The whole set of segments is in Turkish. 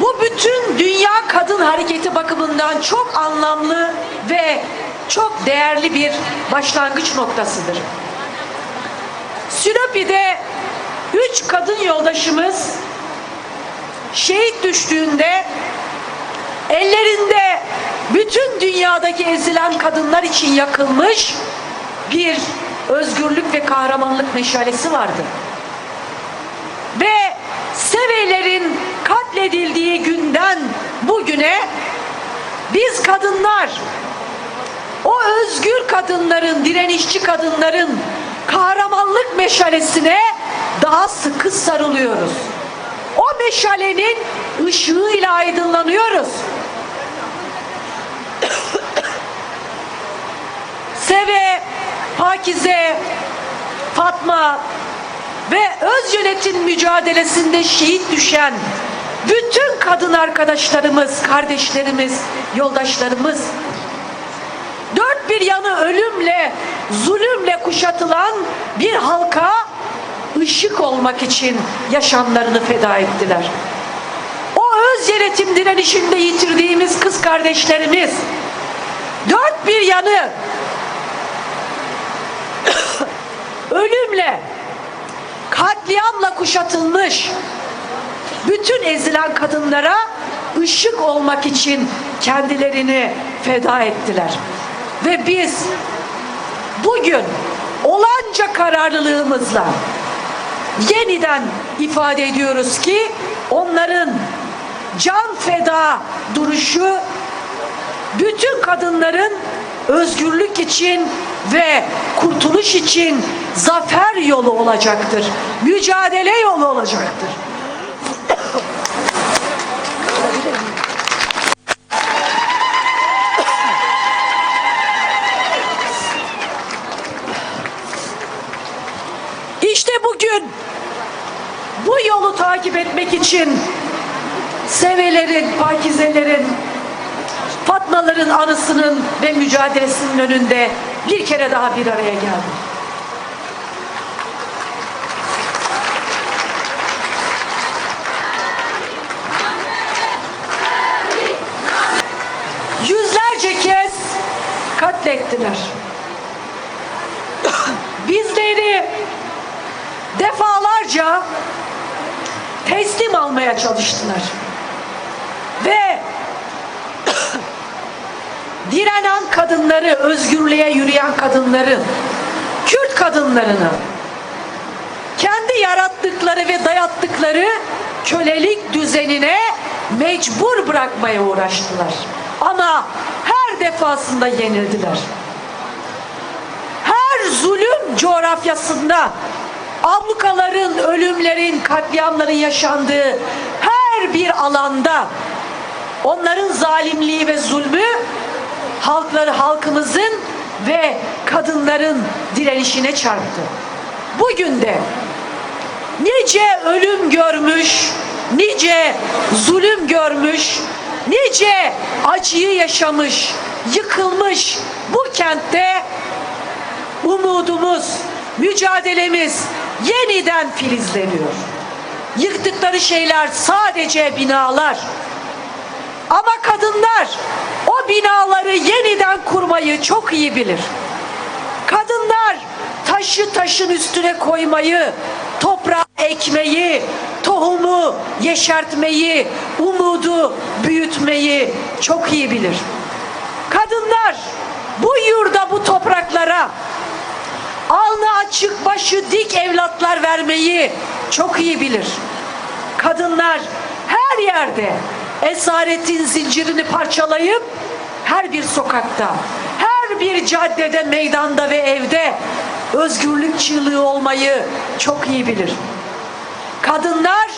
Bu bütün dünya kadın hareketi bakımından çok anlamlı ve çok değerli bir başlangıç noktasıdır. Silopi'de üç kadın yoldaşımız şehit düştüğünde ellerinde bütün dünyadaki ezilen kadınlar için yakılmış bir özgürlük ve kahramanlık meşalesi vardı. Ve Sevelerin katledildiği günden bugüne biz kadınlar o özgür kadınların, direnişçi kadınların kahramanlık meşalesine daha sıkı sarılıyoruz. O meşalenin ışığıyla aydınlanıyoruz. Seve, Pakize, Fatma ve öz yönetim mücadelesinde şehit düşen bütün kadın arkadaşlarımız, kardeşlerimiz, yoldaşlarımız dört bir yanı ölümle, zulümle kuşatılan bir halka ışık olmak için yaşamlarını feda ettiler. O öz yönetim direnişinde yitirdiğimiz kız kardeşlerimiz dört bir yanı ölümle, katliamla kuşatılmış bütün ezilen kadınlara ışık olmak için kendilerini feda ettiler. Ve biz bugün olanca kararlılığımızla yeniden ifade ediyoruz ki onların can feda duruşu bütün kadınların özgürlük için ve kurtuluş için zafer yolu olacaktır. Mücadele yolu olacaktır. İşte bugün bu yolu takip etmek için Sevelerin, Pakizelerin, Fatmaların anısının ve mücadelesinin önünde bir kere daha bir araya geldim. Yüzlerce kez katlettiler. Bizleri defalarca almaya çalıştılar. Ve direnen kadınları, özgürlüğe yürüyen kadınları, Kürt kadınlarını kendi yarattıkları ve dayattıkları kölelik düzenine mecbur bırakmaya uğraştılar. Ama her defasında yenildiler. Her zulüm coğrafyasında ablukaların, ölümlerin, katliamların yaşandığı her bir alanda onların zalimliği ve zulmü halkları halkımızın ve kadınların direnişine çarptı. Bugün de nice ölüm görmüş, nice zulüm görmüş, nice acıyı yaşamış, yıkılmış bu kentte umudumuz, mücadelemiz yeniden filizleniyor. Yıktıkları şeyler sadece binalar. Ama kadınlar o binaları yeniden kurmayı çok iyi bilir. Kadınlar taşı taşın üstüne koymayı, toprağa ekmeyi, tohumu yeşertmeyi, umudu büyütmeyi çok iyi bilir. Kadınlar bu yurda, bu topraklara alnı açık, başı dik evlatlar vermeyi çok iyi bilir. Kadınlar her yerde esaretin zincirini parçalayıp her bir sokakta, her bir caddede, meydanda ve evde özgürlük çığlığı olmayı çok iyi bilir. Kadınlar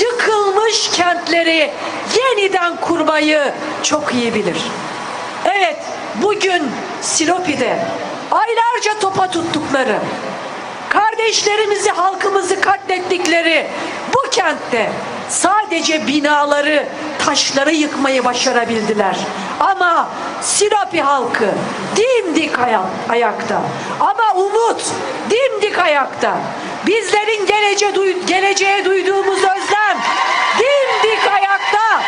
yıkılmış kentleri yeniden kurmayı çok iyi bilir. Evet, bugün Silopi'de defalarca topa tuttukları, kardeşlerimizi, halkımızı katlettikleri bu kentte sadece binaları, taşları yıkmayı başarabildiler. Ama Sinopi halkı dimdik ayak, ayakta. Ama umut dimdik ayakta. Bizlerin gelece duy, geleceğe duyduğumuz özlem dimdik ayakta.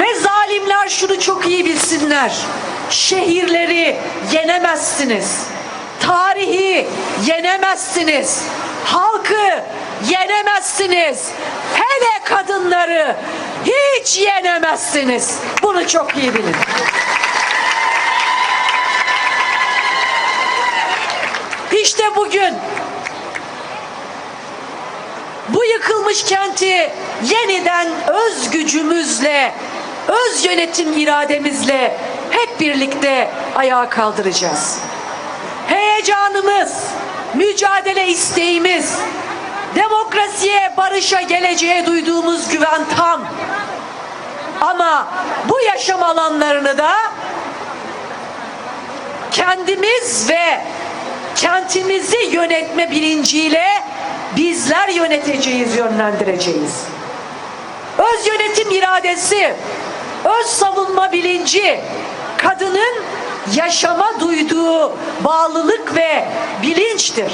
Ve zalimler şunu çok iyi bilsinler. Şehirleri yenemezsiniz. Tarihi yenemezsiniz. Halkı yenemezsiniz. Hele kadınları hiç yenemezsiniz. Bunu çok iyi bilin. İşte bugün bu yıkılmış kenti yeniden öz gücümüzle, öz yönetim irademizle birlikte ayağa kaldıracağız. Heyecanımız, mücadele isteğimiz, demokrasiye, barışa, geleceğe duyduğumuz güven tam. Ama bu yaşam alanlarını da kendimiz ve kentimizi yönetme bilinciyle bizler yöneteceğiz, yönlendireceğiz. Öz yönetim iradesi, öz savunma bilinci, kadının yaşama duyduğu bağlılık ve bilinçtir.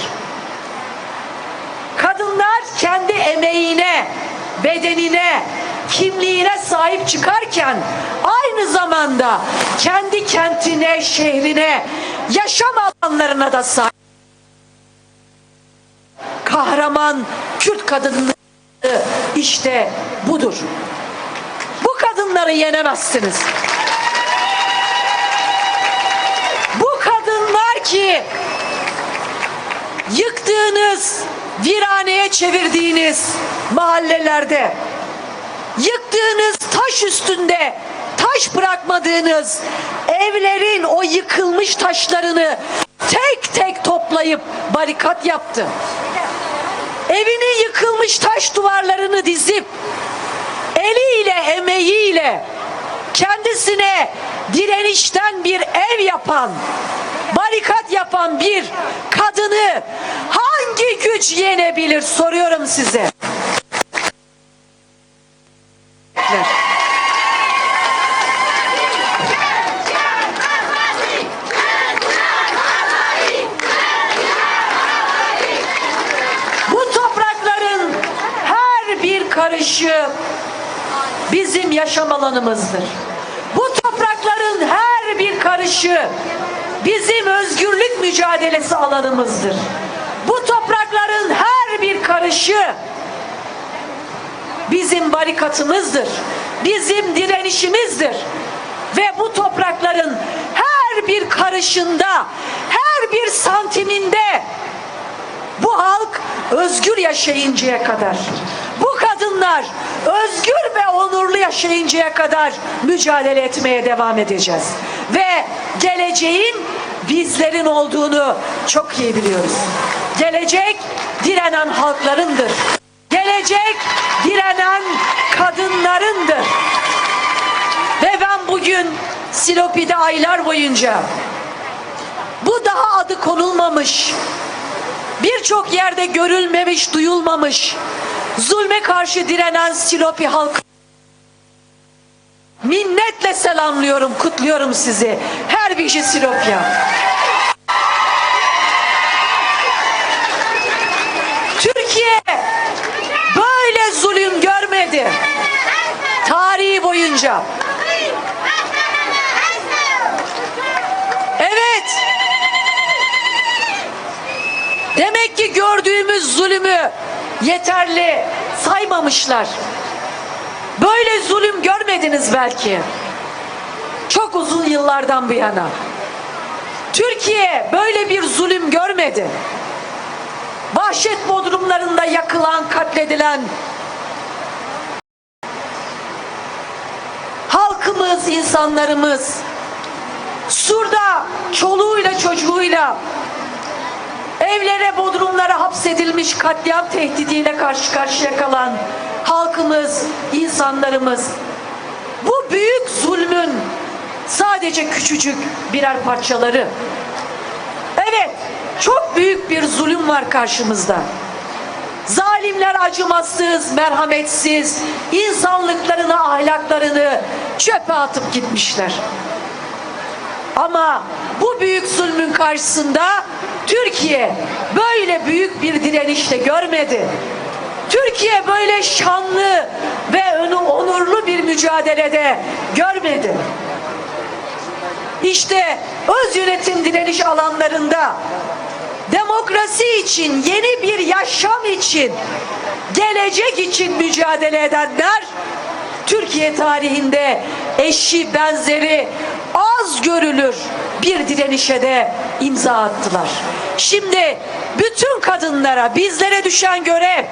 Kadınlar kendi emeğine, bedenine, kimliğine sahip çıkarken aynı zamanda kendi kentine, şehrine, yaşam alanlarına da sahip. Kahraman Kürt kadınları işte budur. Bu kadınları yenemezsiniz. Bu ki yıktığınız, viraneye çevirdiğiniz mahallelerde, yıktığınız taş üstünde taş bırakmadığınız evlerin o yıkılmış taşlarını tek tek toplayıp barikat yaptı. Evinin yıkılmış taş duvarlarını dizip eliyle, emeğiyle kendisine direnişten bir ev yapan, barikat yapan bir kadını hangi güç yenebilir soruyorum size. Bu toprakların her bir karışı bizim yaşam alanımızdır. Bu toprakların her bir karışı bizim özgürlük mücadelesi alanımızdır. Bu toprakların her bir karışı bizim barikatımızdır. Bizim direnişimizdir. Ve bu toprakların her bir karışında, her bir santiminde bu halk özgür yaşayıncaya kadar, bu kadınlar özgür ve onurlu yaşayıncaya kadar mücadele etmeye devam edeceğiz. Ve geleceğin bizlerin olduğunu çok iyi biliyoruz. Gelecek direnen halklarındır. Gelecek direnen kadınlarındır. Ve ben bugün Silopi'de aylar boyunca bu daha adı konulmamış, birçok yerde görülmemiş, duyulmamış, zulme karşı direnen Silopi halkı minnetle selamlıyorum, kutluyorum sizi. Her bir şey Silopya. Türkiye böyle zulüm görmedi. Tarihi boyunca. Evet. Demek ki gördüğümüz zulümü yeterli saymamışlar. Böyle zulüm görmediniz belki. Çok uzun yıllardan bu yana. Türkiye böyle bir zulüm görmedi. Vahşet bodrumlarında yakılan, katledilen halkımız, insanlarımız Sur'da çoluğuyla çocuğuyla evlere, bodrumlara hapsedilmiş katliam tehdidiyle karşı karşıya kalan halkımız, insanlarımız bu büyük zulmün sadece küçücük birer parçaları. Evet, çok büyük bir zulüm var karşımızda. Zalimler acımasız, merhametsiz, insanlıklarını, ahlaklarını çöpe atıp gitmişler. Ama bu büyük zulmün karşısında Türkiye böyle büyük bir direniş de görmedi. Türkiye böyle şanlı ve önü onurlu bir mücadelede görmedi. İşte öz yönetim direniş alanlarında demokrasi için, yeni bir yaşam için, gelecek için mücadele edenler Türkiye tarihinde eşi benzeri az görülür bir direnişe de imza attılar. Şimdi bütün kadınlara bizlere düşen görev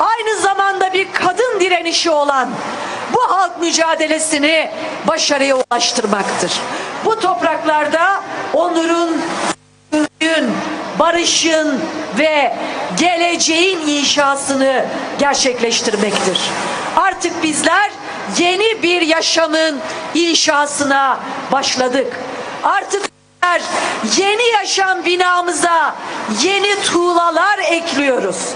aynı zamanda bir kadın direnişi olan bu halk mücadelesini başarıya ulaştırmaktır. Bu topraklarda onurun, özgürlüğün, barışın ve geleceğin inşasını gerçekleştirmektir. Artık bizler yeni bir yaşamın inşasına başladık. Artık yeni yaşam binamıza yeni tuğlalar ekliyoruz.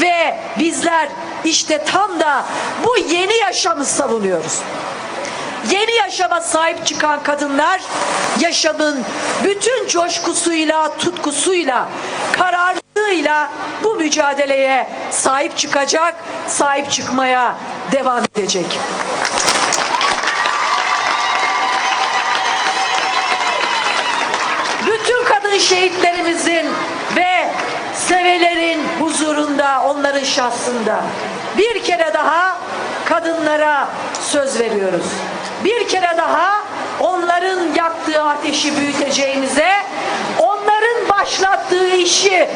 Ve bizler işte tam da bu yeni yaşamı savunuyoruz. Yeni yaşama sahip çıkan kadınlar yaşamın bütün coşkusuyla, tutkusuyla, kararlılığıyla bu mücadeleye sahip çıkacak, sahip çıkmaya devam edecek. bütün kadın şehitlerimizin ve sevelerin huzurunda, onların şahsında bir kere daha kadınlara söz veriyoruz. Bir kere daha onların yaktığı ateşi büyüteceğimize, başlattığı işi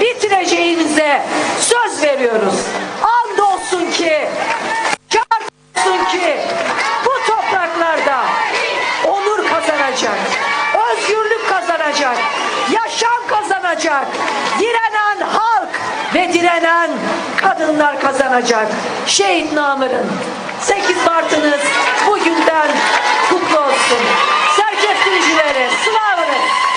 bitireceğinize söz veriyoruz. And olsun ki, şart olsun ki bu topraklarda onur kazanacak, özgürlük kazanacak, yaşam kazanacak, direnen halk ve direnen kadınlar kazanacak. Şehit Namır'ın 8 Mart'ınız bugünden kutlu olsun. Sercef sürücülere, sınavınız.